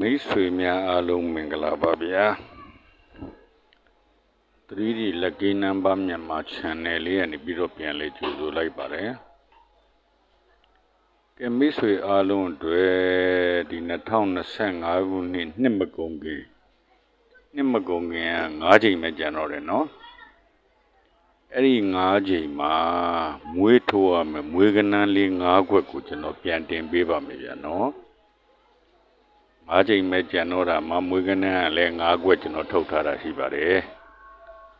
မိတ်ဆွေများအားလုံးမင်္ဂလာပါဗျာ 3D Lucky Number မြန်မာ Channel လေးကနေပြီးတော့ပြန်လဲကြိုဆိုလိုက်ပါတယ်ကဲမိတ်ဆွေအားလုံးအတွက်ဒီ2025ခုနှစ်နှစ်မကုန်ခင်နှစ်မကုန်ခင်က9ချိန်ပဲကျန်တော့တယ်နော်အဲ့ဒီ9ချိန်မှာမွေးထိုးရမယ်မွေးကနန်းလေး9ခွက်ကိုကျွန်တော်ပြန်တင်ပေးပါမယ်ဗျာနော် ငါးချိန်ပဲကြံတော့တာမမွေးကနန်းကလည်းငါးခွက်ကျွန်တော်ထုတ်ထားတာရှိပါတယ်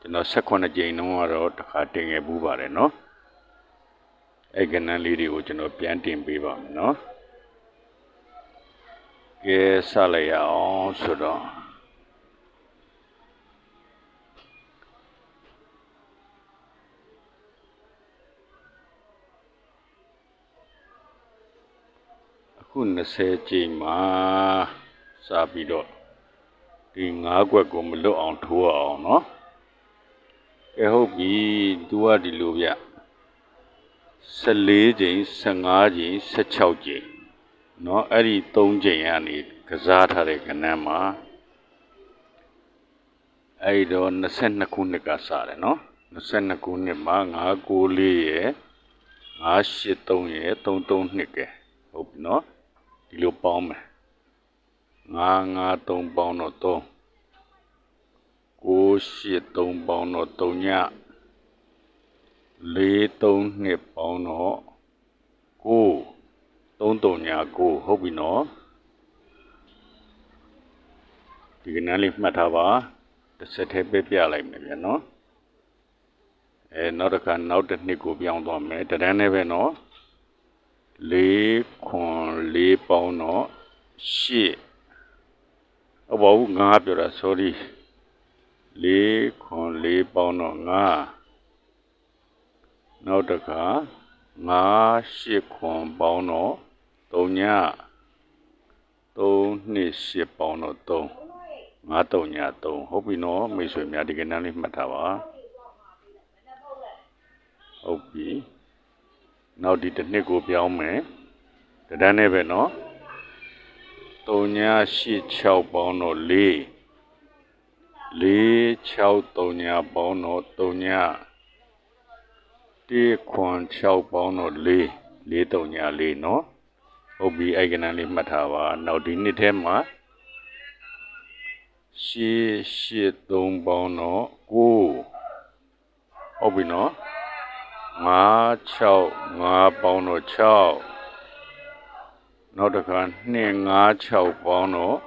ကျွန်တော်18ချိန်တုန်းကတော့တစ်ခါတင်ခဲ့ဘူးပါတယ်နော်အဲ့ကနန်းလေးတွေကိုကျွန်တော်ပြန်တင်ပေးပါမယ်နော်ကဲဆက်လိုက်ရအောင်ဆိုတော့ ခု20ချိန်မှာစပြီးတော့ဒီ၅ခွက်ကိုမလွတ်အောင်ထိုးအောင်เนาะကဲဟုတ်ပြီသူကဒီလိုဗျ14ချိန်15ချိန်16ချိန်เนาะအဲ့ဒီ3ချိန်ကနေကစားထားတဲ့ကဏ္ဍမှာအဲ့တော့22ခုနှစ်ကစတယ်เนาะ22ခုနှစ်မှာ9 9လေးရယ်983ရယ်33နှစ်ကဲဟုတ်ပြီเนาะ ဒီလိုပေါင်းမယ်9 5 3ပေါင်းတော့3 9 8 3ပေါင်းတော့3ည4 3နှစ်ပေါင်းတော့9 3 3ည9ဟုတ်ပြီနော်ဒီကနန်းလေးမှတ်ထားပါတစ်စက်သေးပဲပြလိုက်မယ်ဗျာနော်အဲနောက်တစ်ခါနောက်တစ်နှစ်ကိုပြောင်းသွားမယ်တဒန်းနဲ့ပဲနော် ၄ခွန်၄ပေါင်းတော့၈ဟုတ်ပါဘူးငါပြောတာ sorry ၄ခွန်၄ပေါင်းတော့5နောက်တစ်ခါ5 8ခွန်ပေါင်းတော့3ည3နှစ်8ပေါင်းတော့3 5 3ည3ဟုတ်ပြီနော်မိတ်ဆွေများဒီကနေ့လေးမှတ်ထားပါဟုတ်ပြီ နောက်ဒီတစ်နှစ်ကိုပြောင်းမယ်တဒန်းနဲ့ပဲနော်3ည8 6ပေါင်းတော့4 4 6 3ညပေါင်းတော့3ည1ခွန်6ပေါင်းတော့4 4 3ည4เนาะဟုတ်ပြီအဲ့ကနန်းလေးမှတ်ထားပါနောက်ဒီနှစ်ထဲမှာရှေ့ရှေ့3ပေါင်းတော့9ဟုတ်ပြီเนาะ 5 6 5ပေါင်းတော့6နောက်တစ်ခါ2 5 6ပေါင်းတော့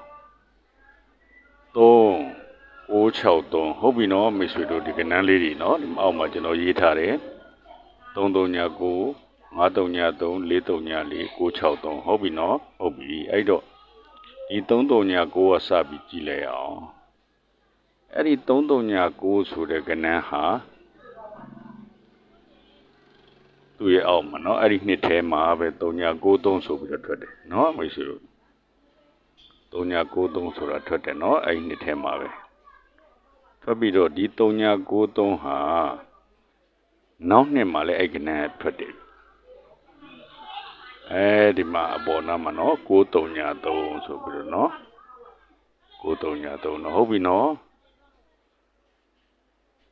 3 663ဟုတ်ပြီနော်မိတ်ဆွေတို့ဒီကနန်းလေးတွေနော်ဒီအောက်မှာကျွန်တော်ရေးထားတယ်33ည9 53ည3 43ည4 963ဟုတ်ပြီနော်ဟုတ်ပြီအဲ့တော့ဒီ33ည9ကစပြီးကြည့်လိုက်အောင်အဲ့ဒီ33ည9ဆိုတဲ့ကနန်းဟာ သူ့ရဲ့အောက်မှာနော်အဲ့ဒီနှစ်ထဲမှာပဲ3ည93ဆိုပြီးတော့ထွက်တယ်နော်မိတ်ဆွေတို့3ည93ဆိုတာထွက်တယ်နော်အဲ့ဒီနှစ်ထဲမှာပဲထွက်ပြီးတော့ဒီ3993ဟာနောက်နှစ်မှာလည်းအဲ့ကနန်းထွက်တယ်အဲဒီမှာအပေါ်နားမှာနော်9393ဆိုပြီးတော့နော်9393တော့ဟုတ်ပြီနော်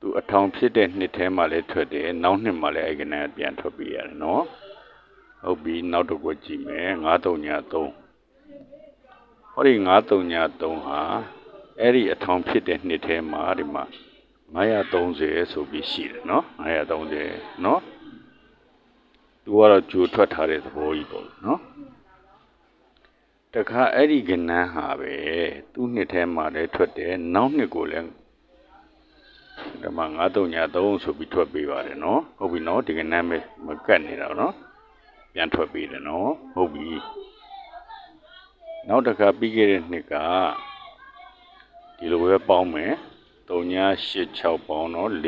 သူအထောင်ဖြစ်တဲ့နှစ်ထဲမှာလည်းထွက်တယ်နောက်နှစ်မှာလည်းအဲ့ကနန်းပြန်ထွက်ပြီးရတယ်နော်ဟုတ်ပြီနောက်တစ်ခုကြည့်မယ်9393ဟောဒီ9393ဟာအဲ့ဒီအထောင်ဖြစ်တဲ့နှစ်ထဲမှာဒီမှာ930ဆိုပြီးရှိတယ်နော်930နော်သူကတော့ကြိုထွက်ထားတဲ့သဘောကြီးပေါ့နော်တခါအဲ့ဒီကနန်းဟာပဲသူ့နှစ်ထဲမှာလည်းထွက်တယ်နောက်နှစ်ကိုလည်း ဒီမှာ933ဆိုပြီးထွက်ပေးပါတယ်နော်ဟုတ်ပြီနော်ဒီကနန်းပဲမကတ်နေတာနော်ပြန်ထွက်ပေးတယ်နော်ဟုတ်ပြီနောက်တစ်ခါပြီးခဲ့တဲ့နှစ်ကဒီလိုပဲပေါင်းမယ်3ည8 6ပေါင်းတော့4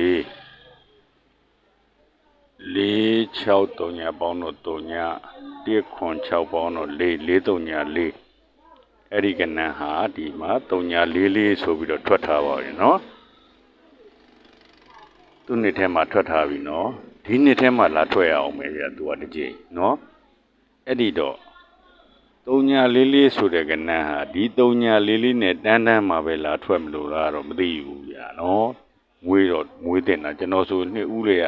4 6 3ညပေါင်းတော့3ည1ခွန်6ပေါင်းတော့4 4 3ည4အဲ့ဒီကနန်းဟာဒီမှာ3ည4 4ဆိုပြီးတော့ထွက်ထားပါပြီနော် သူနှစ်ထဲမှာထွက်ထားပြီနော်ဒီနှစ်ထဲမှာလာထွက်ရအောင်မယ်ကြာသူကတစ်ကြိမ်နော်အဲ့ဒီတော့တုံညာလေးလေးဆိုတဲ့ကဏ္ဍဟာဒီတုံညာလေးလေးနဲ့တန်းတန်းမှာပဲလာထွက်မလို့လားတော့မသိဘူးဗျာနော်မွေးတော့မွေးတင်တာကျွန်တော်ဆိုနှစ်ဦးလေးက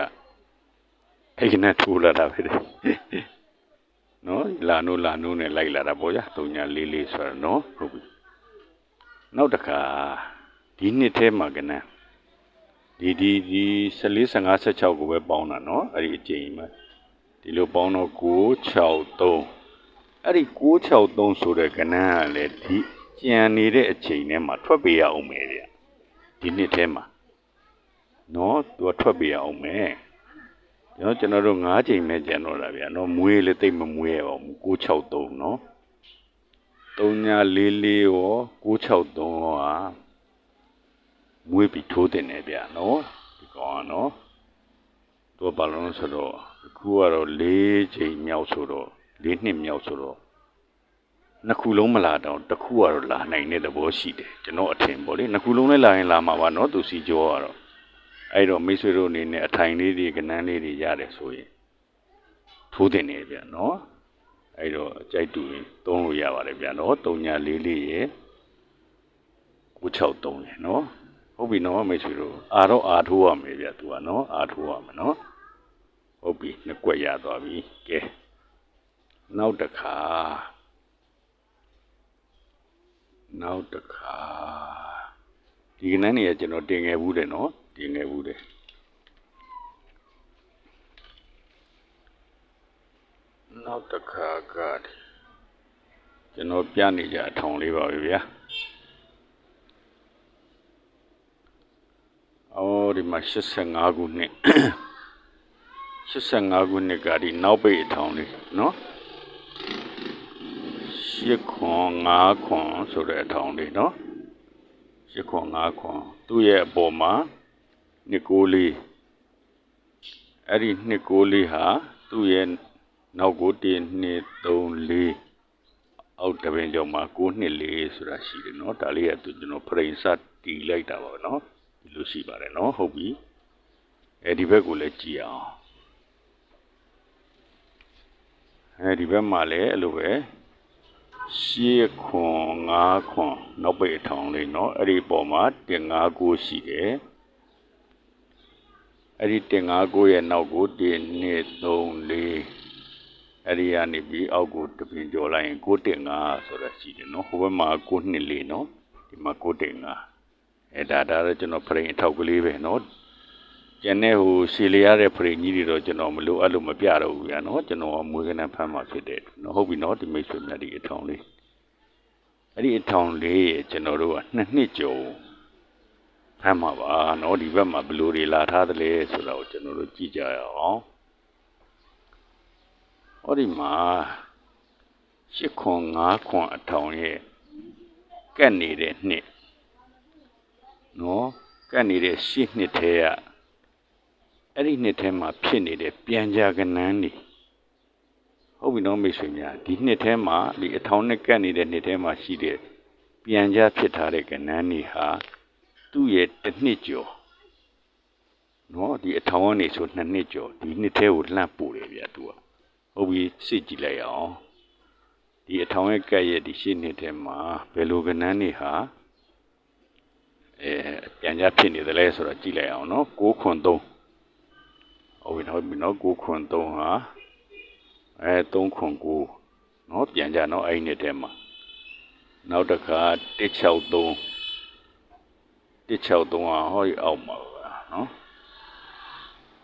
အဲ့ကနဲ့ထိုးလာတာပဲတဲ့နော်လာနိုးလာနိုးနဲ့လိုက်လာတာပေါ့ဗျာတုံညာလေးလေးဆိုတော့နော်ဟုတ်ပြီနောက်တစ်ခါဒီနှစ်ထဲမှာကဏ္ဍ ဒီဒီဒီ14 15 16ကိုပဲပေါင်းတာနော်အဲ့ဒီအချိန်မှာဒီလိုပေါင်းတော့9 6 3အဲ့ဒီ963ဆိုတဲ့ကဏ္ဍကလည်းဒီကြံနေတဲ့အချိန်ထဲမှာထွက်ပေးရအောင်မယ်ဗျဒီနှစ်ထဲမှာနော်သူကထွက်ပေးရအောင်မယ်ကျွန်တော်ကျွန်တော်တို့9ချိန်ပဲကြံတော့တာဗျာနော်မွေးလည်းတိတ်မမွေးရပါဘူး963နော်3944ရော963ရောဟာ မွေးပြီးထိုးတင်တယ်ဗျာနော်ဒီကောင်ကနော်သူကဘာလို့လဲဆိုတော့အခုကတော့၄ချိန်မြောက်ဆိုတော့၄နှစ်မြောက်ဆိုတော့နှစ်ခုလုံးမလာတော့တစ်ခုကတော့လာနိုင်တဲ့သဘောရှိတယ်ကျွန်တော်အထင်ပေါ့လေနှစ်ခုလုံးလည်းလာရင်လာမှာပါနော်သူစီကြောကတော့အဲ့တော့မိတ်ဆွေတို့အနေနဲ့အထိုင်လေးတွေကနန်းလေးတွေရတယ်ဆိုရင်ထိုးတင်နေဗျာနော်အဲ့တော့အကြိုက်တူရင်သုံးလို့ရပါတယ်ဗျာနော်၃ညာလေးလေးရေ963ရေနော် ဟုတ်ပြီနော်မိတ်ဆွေတို့အာတော့အာထိုးရမယ်ဗျာသူကနော်အာထိုးရမယ်နော်ဟုတ်ပြီနှစ်ကွက်ရသွားပြီကဲနောက်တစ်ခါနောက်တစ်ခါဒီကနန်းနေရကျွန်တော်တင်ခဲ့ဘူးတယ်နော်တင်ခဲ့ဘူးတယ်နောက်တစ်ခါကကျွန်တော်ပြနေကြအထောင်လေးပါပဲဗျာ အော်ဒီမှာ85ခုနှစ်85ခုနှစ်ကဒီနောက်ပိတ်အထောင်လေးနော်8ခွန်5ခွန်ဆိုတဲ့အထောင်လေးနော်8ခွန်5ခွန်သူ့ရဲ့အပေါ်မှာနှစ်ကိုလေးအဲ့ဒီနှစ်ကိုလေးဟာသူ့ရဲ့နောက်ကို1 2 3 4အောက်တပင်ကျော်မှာ9နှစ်4ဆိုတာရှိတယ်နော်ဒါလေးကသူကျွန်တော်ဖရိန်စတီးလိုက်တာပါနော် ဒီလိုရှိပါတယ်နော်ဟုတ်ပြီအဲဒီဘက်ကိုလည်းကြည့်အောင်အဲဒီဘက်မှာလည်းအဲ့လိုပဲရှေ့ခွန်ငါးခွန်နောက်ပိတ်အထောင်လေးနော်အဲ့ဒီပေါ်မှာတင်ငါးကိုရှိတယ်အဲ့ဒီတင်ငါးကိုရဲ့နောက်ကို1 2 3 4အဲ့ဒီကနေပြီးအောက်ကိုတပင်ကျော်လိုက်ရင်9တင်ငါးဆိုတော့ရှိတယ်နော်ဟိုဘက်မှာ9 2 4နော်ဒီမှာ9တင်ငါး အဲဒါဒါတော့ကျွန်တော်ဖရိန်အထောက်ကလေးပဲနော်ကျန်တဲ့ဟိုရှည်လျရတဲ့ဖရိန်ကြီးတွေတော့ကျွန်တော်မလိုအပ်လို့မပြတော့ဘူးဗျာနော်ကျွန်တော်မွေးကနန်းဖမ်းမှဖြစ်တယ်နော်ဟုတ်ပြီနော်ဒီမိတ်ဆွေများဒီအထောင်လေးအဲ့ဒီအထောင်လေးကျွန်တော်တို့ကနှစ်နှစ်ကျော်ဖမ်းမှာပါနော်ဒီဘက်မှာဘလူတွေလာထားတယ်လေဆိုတော့ကျွန်တော်တို့ကြည့်ကြရအောင်ဟောဒီမှာ၈ခွန်၅ခွန်အထောင်ရဲ့ကက်နေတဲ့နှစ် နော်ကတ်နေတဲ့ရှစ်နှစ်ထဲကအဲ့ဒီနှစ်ထဲမှာဖြစ်နေတဲ့ပြန်ကြကနန်းနေဟုတ်ပြီနော်မိတ်ဆွေများဒီနှစ်ထဲမှာဒီအထောင်နဲ့ကတ်နေတဲ့နှစ်ထဲမှာရှိတဲ့ပြန်ကြဖြစ်ထားတဲ့ကနန်းနေဟာသူ့ရဲ့တစ်နှစ်ကျော်နော်ဒီအထောင်ကနေဆိုနှစ်နှစ်ကျော်ဒီနှစ်ထဲကိုလှမ်းပို့တယ်ဗျာသူကဟုတ်ပြီစစ်ကြည့်လိုက်အောင်ဒီအထောင်ရဲ့ကတ်ရဲ့ဒီရှစ်နှစ်ထဲမှာဘယ်လိုကနန်းနေဟာအဲ ပြန်ကြဖြစ်နေတယ်လဲဆိုတော့ကြည့်လိုက်အောင်နော်6ခွန်3ဟုတ်ပြီဟုတ်ပြီနော်6ခွန်3ဟာအဲ3ခွန်9နော်ပြန်ကြနော်အဲ့ဒီနှစ်ထဲမှာနောက်တစ်ခါ163 163ဟာဟောဒီအောက်မှာပါနော်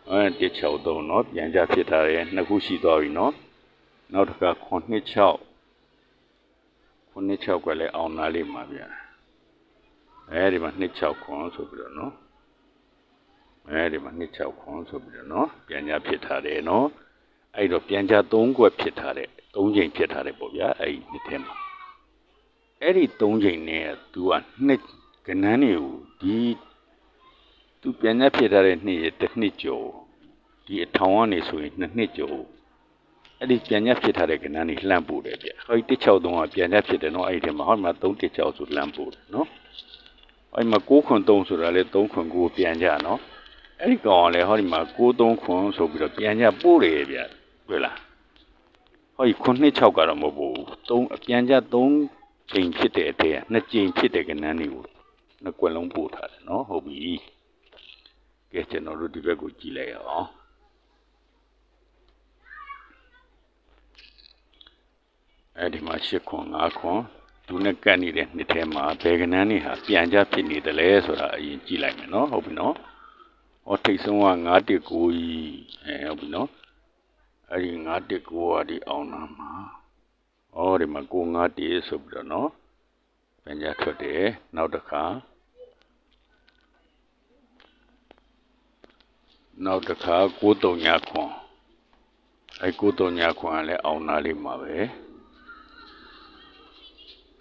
အဲ163နော်ပြန်ကြဖြစ်ထားတယ်နှစ်ခုရှိသွားပြီနော်နောက်တစ်ခါ96 96ကလည်းအောင်နာလေးမှာဗျာ အဲဒီမှာ26ခွန်ဆိုပြီးတော့နော်အဲဒီမှာ26ခွန်ဆိုပြီးတော့နော်ပြန်ကြဖြစ်ထားတယ်နော်အဲ့တော့ပြန်ကြ3ခွက်ဖြစ်ထားတဲ့3ချိန်ဖြစ်ထားတယ်ပေါ့ဗျာအဲ့ဒီနှစ်ထဲမှာအဲ့ဒီ3ချိန်နဲ့သူကနှစ်ကနန်းတွေကိုဒီသူပြန်ကြဖြစ်ထားတဲ့နှစ်ရတစ်နှစ်ကျော်ဒီအထောင်ကနေဆိုရင်နှစ်နှစ်ကျော်အဲ့ဒီပြန်ညက်ဖြစ်ထားတဲ့ကဏ္ဍนี่လှမ်းပို့တယ်ဗျဟို163ကပြန်ညက်ဖြစ်တယ်နော်အဲ့ဒီမှာဟောမှာ316ဆိုလှမ်းပို့တယ်နော် အဲ့မှာ6ခွန်3ဆိုတာလေ3ခွန်9ပြန်ကြနော်အဲ့ဒီကောင်ကလည်းဟောဒီမှာ6 3ခွန်ဆိုပြီးတော့ပြန်ညက်ပို့တယ်ဗျတွေ့လားဟောဒီခုနှစ်6ကတော့မဟုတ်ဘူးသုံးအပြန်ကြ3ချိန်ဖြစ်တဲ့အထက်ကနှစ်ချိန်ဖြစ်တဲ့ကဏ္ဍတွေကိုနှစ်ကွက်လုံးပို့ထားတယ်နော်ဟုတ်ပြီကဲကျွန်တော်တို့ဒီဘက်ကိုကြည့်လိုက်ရအောင်အဲဒီမှာ၈ခွန်၅ခွန် သူနဲ့ကတ်နေတဲ့နှစ်ထဲမှာဘယ်ကဏ္ဍနေဟာပြန်ကြဖြစ်နေတယ်လဲဆိုတာအရင်ကြည့်လိုက်မယ်နော်ဟုတ်ပြီနော်ဟောထိတ်ဆုံးက9တက်9ကြီးအဲဟုတ်ပြီနော်အဲ့ဒီ9တက်9ကဒီအောင်နာမှာဩဒီမှာ9 9တက်ဆိုပြီးတော့နော်ပြန်ကြထွက်တယ်နောက်တစ်ခါနောက်တစ်ခါ9 3ညခွန်အဲ9 3ညခွန်ကလည်းအောင်နာလေးမှာပဲ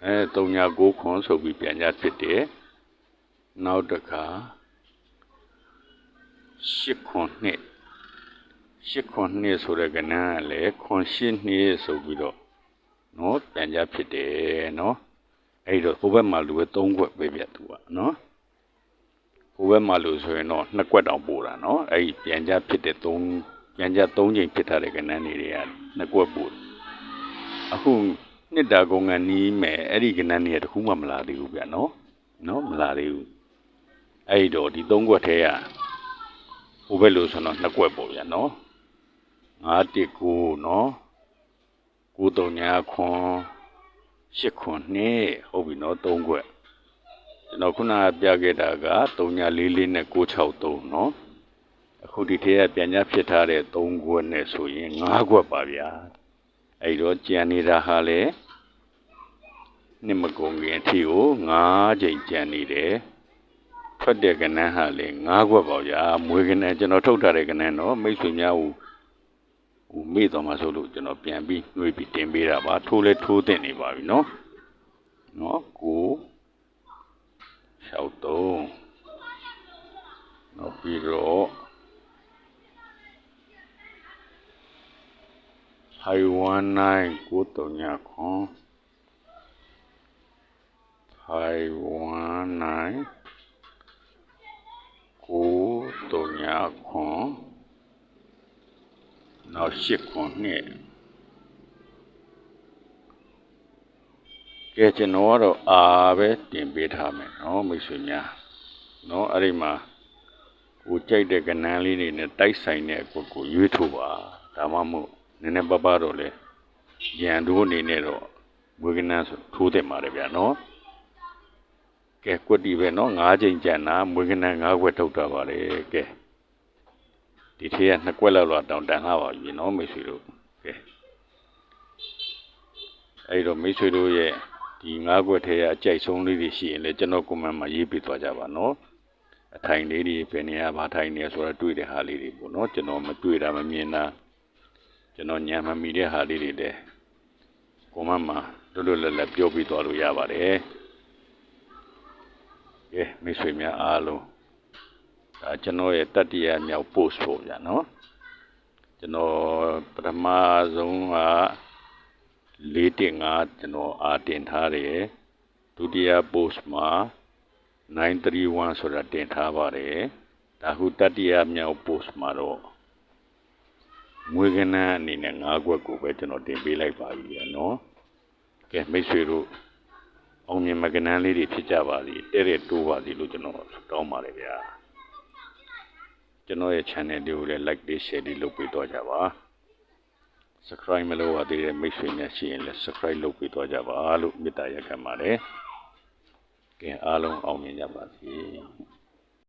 အဲ3ည9ခွန်ဆိုပြီးပြန်ကြဖြစ်တယ်နောက်တစ်ခါ10ခွန်နှစ်ရှစ်ခွန်နှစ်ဆိုတဲ့ကဏ္ဍကလည်းခွန်ရှစ်နှစ်ဆိုပြီးတော့နော်ပြန်ကြဖြစ်တယ်နော်အဲ့တော့ဟိုဘက်မှာလူပဲ၃ခွက်ပဲပြသူကနော်ဟိုဘက်မှာလူဆိုရင်တော့နှစ်ခွက်တောင်ပို့တာနော်အဲ့ဒီပြန်ကြဖြစ်တဲ့၃ပြန်ကြ၃ချိန်ဖြစ်ထားတဲ့ကဏ္ဍနေတွေကနှစ်ခွက်ပို့အခု နှစ်တာကုန်းကနီးမယ်အဲ့ဒီကဏ္ဍနေကတခုမှမလာသေးဘူးဗျနော်နော်မလာသေးဘူးအဲ့တော့ဒီ၃ခွက်ထဲကဟိုဘက်လို့ဆိုတော့နှစ်ခွက်ပေါ့ဗျနော်919နော်93ခွန်8ခွန်နှစ်ဟုတ်ပြီနော်3ခွက်ကျွန်တော်ခုနကပြခဲ့တာက3944နဲ့963နော်အခုဒီထဲကပြန်ညာဖြစ်ထားတဲ့3ခွက်နဲ့ဆိုရင်5ခွက်ပါဗျာ အဲ့တော့ကြံနေတာဟာလေနှစ်မကုန်ခင်အထိကို5ချိန်ကြံနေတယ်ထွက်တဲ့ကဏ္ဍဟာလေ5ခွက်ပါဗျာမွေးကဏ္ဍကျွန်တော်ထုတ်ထားတဲ့ကဏ္ဍတော့မိတ်ဆွေများဟူဟိုမေ့သွားမှာဆိုလို့ကျွန်တော်ပြန်ပြီးနှွေးပြီးတင်ပေးတာပါထိုးလဲထိုးတင်နေပါပြီเนาะเนาะကို63နောက်ပြီးတော့ ဟိုင်ဝမ်နိုင်ကိုတုံညာခွန်ဟိုင်ဝမ်နိုင်ကိုတုံညာခွန်နောက်ရှစ်ခွန်နှစ်ကဲကျွန်တော်ကတော့အာပဲတင်ပေးထားမယ်နော်မိတ်ဆွေများနော်အဲ့ဒီမှာကိုကြိုက်တဲ့ကဏ္ဍလေးတွေနဲ့တိုက်ဆိုင်တဲ့အကွက်ကိုရွေးထုတ်ပါဒါမှမဟုတ် နည်းနည်းပပတော့လေရန်တို့အနေနဲ့တော့ဝေကနဆိုထိုးတယ်မှာလေဗျာနော်ကဲကွက်တီပဲနော်၅ချိန်ကြံတာမွေးကနန်း၅ခွက်ထုတ်တာပါလေကဲဒီထေးကနှစ်ကွက်လောက်တော့တောင်တန်လာပါပြီနော်မိတ်ဆွေတို့ကဲအဲ့တော့မိတ်ဆွေတို့ရဲ့ဒီငါးခွက်ထဲကအကြိုက်ဆုံးလေးတွေရှိရင်လည်းကျွန်တော်ကွန်မန့်မှာရေးပြသွားကြပါနော်အထိုင်လေးတွေဘယ်နေရာမှာထိုင်နေဆိုတော့တွေ့တဲ့ဟာလေးတွေပေါ့နော်ကျွန်တော်မတွေ့တာမမြင်တာ ကျွန်တော်ညံမမီတဲ့ဟာလေးတွေလည်းကွန်မန့်မှာလွတ်လွတ်လပ်လပ်ပြောပြသွားလို့ရပါတယ်ကဲမိတ်ဆွေများအားလုံးဒါကျွန်တော်ရဲ့တတိယမြောက် post ပေါ့ဗျာနော်ကျွန်တော်ပထမဆုံးက4တင်5ကျွန်တော်အာတင်ထားတယ်ဒုတိယ post မှာ931ဆိုတာတင်ထားပါတယ်ဒါဟုတတိယမြောက် post မှာတော့ ငွေကနန်းအနေနဲ့၅ခွက်ကိုပဲကျွန်တော်တင်ပေးလိုက်ပါပြီနော်ကဲမိတ်ဆွေတို့အောင်မြင်မကနန်းလေးတွေဖြစ်ကြပါစေတဲ့တဲ့တိုးပါစေလို့ကျွန်တော်တောင်းပါတယ်ဗျာကျွန်တော်ရဲ့ channel လေးကိုလည်း like လေး share လေးလုပ်ပေးတော့ကြပါ subscribe မလုပ်ရသေးတဲ့မိတ်ဆွေများရှိရင်လည်း subscribe လုပ်ပေးတော့ကြပါလို့မေတ္တာရက်ခံပါတယ်ကဲအားလုံးအောင်မြင်ကြပါစေ